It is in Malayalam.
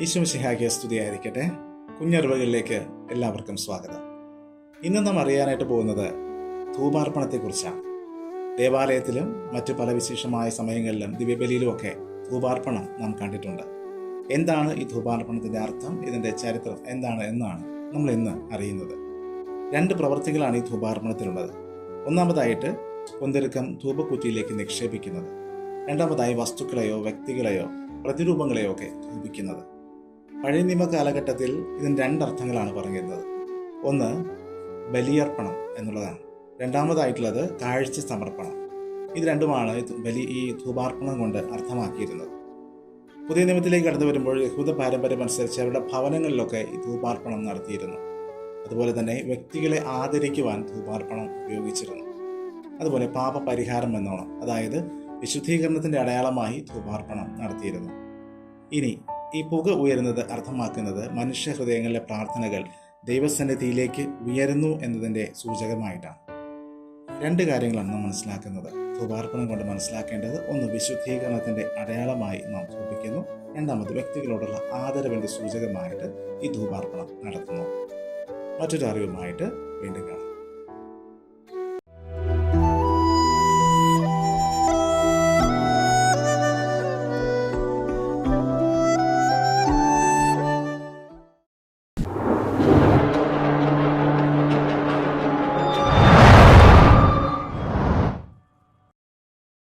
ഈശ്വമിശിഹാക്കിയ സ്തുതിയായിരിക്കട്ടെ കുഞ്ഞറിവുകളിലേക്ക് എല്ലാവർക്കും സ്വാഗതം. ഇന്ന് നാം അറിയാനായിട്ട് പോകുന്നത് ധൂപാർപ്പണത്തെക്കുറിച്ചാണ്. ദേവാലയത്തിലും മറ്റു പല വിശേഷമായ സമയങ്ങളിലും ദിവ്യബലിയിലുമൊക്കെ ധൂപാർപ്പണം നാം കണ്ടിട്ടുണ്ട്. എന്താണ് ഈ ധൂപാർപ്പണത്തിന്റെ അർത്ഥം? ഇതിന്റെ ചരിത്രം എന്താണ് എന്നാണ് നമ്മൾ ഇന്ന് അറിയുന്നത്. രണ്ട് പ്രവർത്തികളാണ് ഈ ധൂപാർപ്പണത്തിലുള്ളത്. ഒന്നാമതായിട്ട് കൊന്തിരുക്കം ധൂപക്കുറ്റിയിലേക്ക് നിക്ഷേപിക്കുന്നത്. രണ്ടാമതായി വസ്തുക്കളെയോ വ്യക്തികളെയോ പ്രതിരൂപങ്ങളെയോ ഒക്കെ ധൂപിക്കുന്നത്. പഴയ നിയമ കാലഘട്ടത്തിൽ ഇതിന് രണ്ടർത്ഥങ്ങളാണ് പറഞ്ഞിരുന്നത്. ഒന്ന് ബലിയർപ്പണം എന്നുള്ളതാണ്. രണ്ടാമതായിട്ടുള്ളത് കാഴ്ച സമർപ്പണം. ഇത് രണ്ടുമാണ് ബലി ഈ ധൂപാർപ്പണം കൊണ്ട് അർത്ഥമാക്കിയിരുന്നത്. പുതിയ നിയമത്തിലേക്ക് കടന്നു വരുമ്പോൾ യഹൂദ പാരമ്പര്യം അനുസരിച്ച് അവരുടെ ഭവനങ്ങളിലൊക്കെ ഈ ധൂപാർപ്പണം നടത്തിയിരുന്നു. അതുപോലെ തന്നെ വ്യക്തികളെ ആദരിക്കുവാൻ ധൂപാർപ്പണം ഉപയോഗിച്ചിരുന്നു. അതുപോലെ പാപപരിഹാരം എന്നോണം അതായത് വിശുദ്ധീകരണത്തിന്റെ അടയാളമായി ധൂപാർപ്പണം നടത്തിയിരുന്നു. ഇനി ഈ പുക ഉയരുന്നത് അർത്ഥമാക്കുന്നത് മനുഷ്യ ഹൃദയങ്ങളിലെ പ്രാർത്ഥനകൾ ദൈവസന്നിധിയിലേക്ക് ഉയരുന്നു എന്നതിന്റെ സൂചകമായിട്ടാണ്. രണ്ട് കാര്യങ്ങളാണ് നാം മനസ്സിലാക്കുന്നത്. ധൂപാർപ്പണം കൊണ്ട് മനസ്സിലാക്കേണ്ടത് ഒന്ന് വിശുദ്ധീകരണത്തിന്റെ അടയാളമായി നാം ശ്രദ്ധിക്കുന്നു. രണ്ടാമത് വ്യക്തികളോടുള്ള ആദരവിന്റെ സൂചകമായിട്ട് ഈ ധൂപാർപ്പണം നടത്തുന്നു. മറ്റൊരു അറിവുമായിട്ട് വീണ്ടും കാണാം.